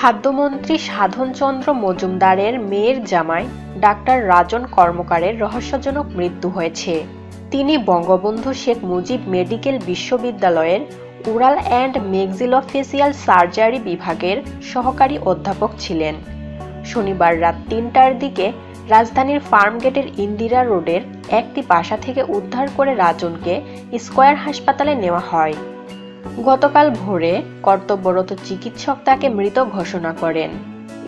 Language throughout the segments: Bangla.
খাদ্যমন্ত্রী সাধনচন্দ্র মজুমদারের মেয়ের জামাই ডাক্তার রাজন কর্মকারের রহস্যজনক মৃত্যু হয়েছে। তিনি বঙ্গবন্ধু শেখ মুজিব মেডিকেল বিশ্ববিদ্যালয়ের উরাল অ্যান্ড মেক্সিলোফেসিয়াল সার্জারি বিভাগের সহকারী অধ্যাপক ছিলেন। শনিবার রাত তিনটার দিকে রাজধানীর ফার্মগেটের ইন্দিরা রোডের একটি বাসা থেকে উদ্ধার করে রাজনকে স্কয়ার হাসপাতালে নেওয়া হয়। গতকাল ভোরে কর্তব্যরত চিকিৎসক তাকে মৃত ঘোষণা করেন।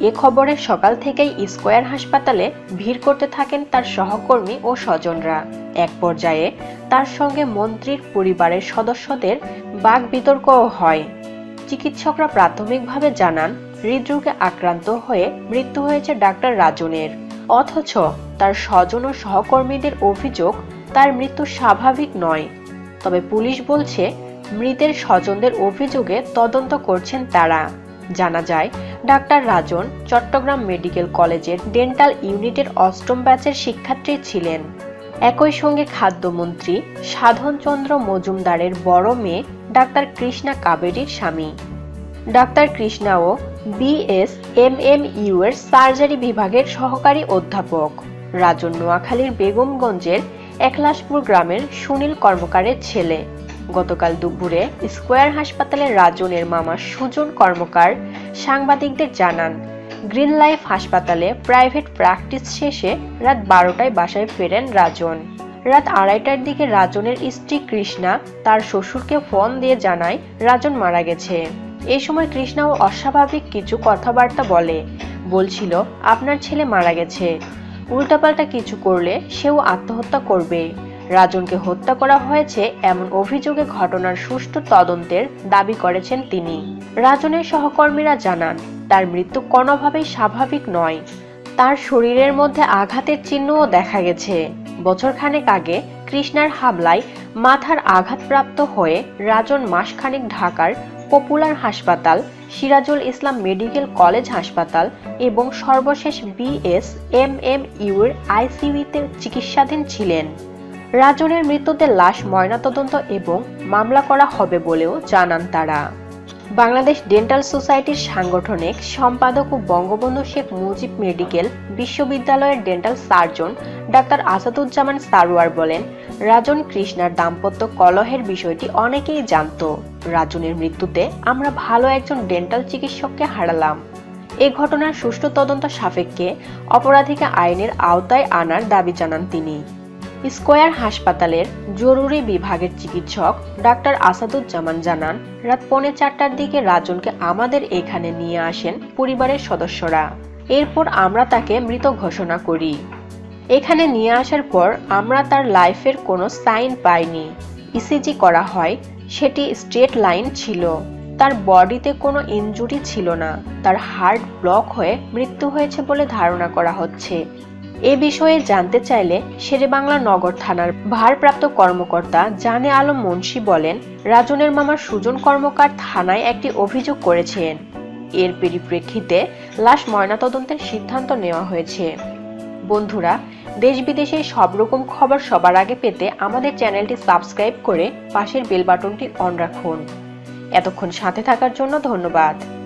এ খবরে সকাল থেকেই স্কয়ার হাসপাতালে ভিড় করতে থাকেন তার সহকর্মী ও স্বজনরা। এক পর্যায়ে তার সঙ্গে মন্ত্রীর পরিবারের সদস্যদের বাক বিতর্কও হয়। চিকিৎসকরা প্রাথমিকভাবে জানান, হৃদরোগে আক্রান্ত হয়ে মৃত্যু হয়েছে ডাক্তার রাজনের। অথচ তার স্বজন ও সহকর্মীদের অভিযোগ, তার মৃত্যু স্বাভাবিক নয়। তবে পুলিশ বলছে মৃতের স্বজনদের অভিযোগে তদন্ত করছেন তারা। জানা যায়, ডাক্তার রাজন চট্টগ্রাম মেডিকেল কলেজের ডেন্টাল ইউনিটের অষ্টম ব্যাচের শিক্ষার্থী ছিলেন। একই সঙ্গে খাদ্যমন্ত্রী সাধনচন্দ্র মজুমদারের বড় মেয়ে ডাক্তার কৃষ্ণা কাবেরীর স্বামী। ডাক্তার কৃষ্ণাও বিএস এম এম ইউ এর সার্জারি বিভাগের সহকারী অধ্যাপক। রাজন নোয়াখালীর বেগমগঞ্জের একলাশপুর গ্রামের সুনীল কর্মকারের ছেলে। গতকাল দুপুরে স্কয়ার হাসপাতালে রাজনের মামা সুজন কর্মকার সাংবাদিকদের জানান, গ্রিন লাইফ হাসপাতালে প্রাইভেট প্র্যাকটিস শেষে রাত বারোটায় বাসায় ফেরেন রাজন। রাত আড়াইটার দিকে রাজনের স্ত্রী কৃষ্ণা তার শ্বশুরকে ফোন দিয়ে জানায় রাজন মারা গেছে। এ সময় কৃষ্ণাও অস্বাভাবিক কিছু কথাবার্তা বলে, বলছিল, আপনার ছেলে মারা গেছে। উল্টাপাল্টা কিছু করলে সেও আত্মহত্যা করবে। রাজনকে হত্যা করা হয়েছে এমন অভিযোগে ঘটনার সুষ্ঠু তদন্তের দাবি করেছেন তিনি। রাজনের সহকর্মীরা জানান, তার মৃত্যু কোনোভাবেই স্বাভাবিক নয়। তার শরীরের মধ্যে আঘাতের চিহ্নও দেখা গেছে। বছরখানেক আগে কৃষ্ণার হামলায় মাথার আঘাতপ্রাপ্ত হয়ে রাজন মাসখানেক ঢাকার পপুলার হাসপাতাল, সিরাজুল ইসলাম মেডিকেল কলেজ হাসপাতাল এবং সর্বশেষ বিএস এম এম ইউর চিকিৎসাধীন ছিলেন। রাজনের মৃত্যুতে লাশ ময়নাতদন্ত এবং মামলা করা হবে বলেও জানান তারা। বাংলাদেশ ডেন্টাল সোসাইটির সাংগঠনিক সম্পাদক ও বঙ্গবন্ধু শেখ মুজিব মেডিকেল বিশ্ববিদ্যালয়ের dental surgeon doctor Asaduzzaman Sarwar বলেন, রাজন কৃষ্ণার দাম্পত্য কলহের বিষয়টি অনেকেই জানত। রাজনের মৃত্যুতে আমরা ভালো একজন ডেন্টাল চিকিৎসককে হারালাম। এ ঘটনার সুষ্ঠু তদন্ত সাপেক্ষে অপরাধীকে আইনের আওতায় আনার দাবি জানান তিনি। স্কয়ার হাসপাতালের জরুরি বিভাগের চিকিৎসক ডাক্তার আসাদুজ্জামান জানান, রাত পৌনে চারটার দিকে রাজনকে আমাদের এখানে নিয়ে আসেন পরিবারের সদস্যরা। এরপর আমরা তাকে মৃত ঘোষণা করি। এখানে নিয়ে আসার পর আমরা তার লাইফের কোনো সাইন পাইনি। ইসিজি করা হয়, সেটি স্ট্রেট লাইন ছিল। তার বডিতে কোনো ইনজুরি ছিল না। তার হার্ট ব্লক হয়ে মৃত্যু হয়েছে বলে ধারণা করা হচ্ছে। এ বিষয়ে জানতে চাইলে শেরেবাংলা নগর থানার ভারপ্রাপ্ত কর্মকর্তা জানে আলম মুন্সি বলেন, রাজনের মামা সুজন কর্মকার থানায় একটি অভিযোগ করেছেন। এর পরিপ্রেক্ষিতে লাশ ময়নাতদন্তের সিদ্ধান্ত নেওয়া হয়েছে। বন্ধুরা দেশ বিদেশে সব রকম খবর সবার আগে পেতে আমাদের চ্যানেলটি সাবস্ক্রাইব করে পাশের বেল বাটনটি অন রাখুন। এতক্ষণ সাথে থাকার জন্য ধন্যবাদ।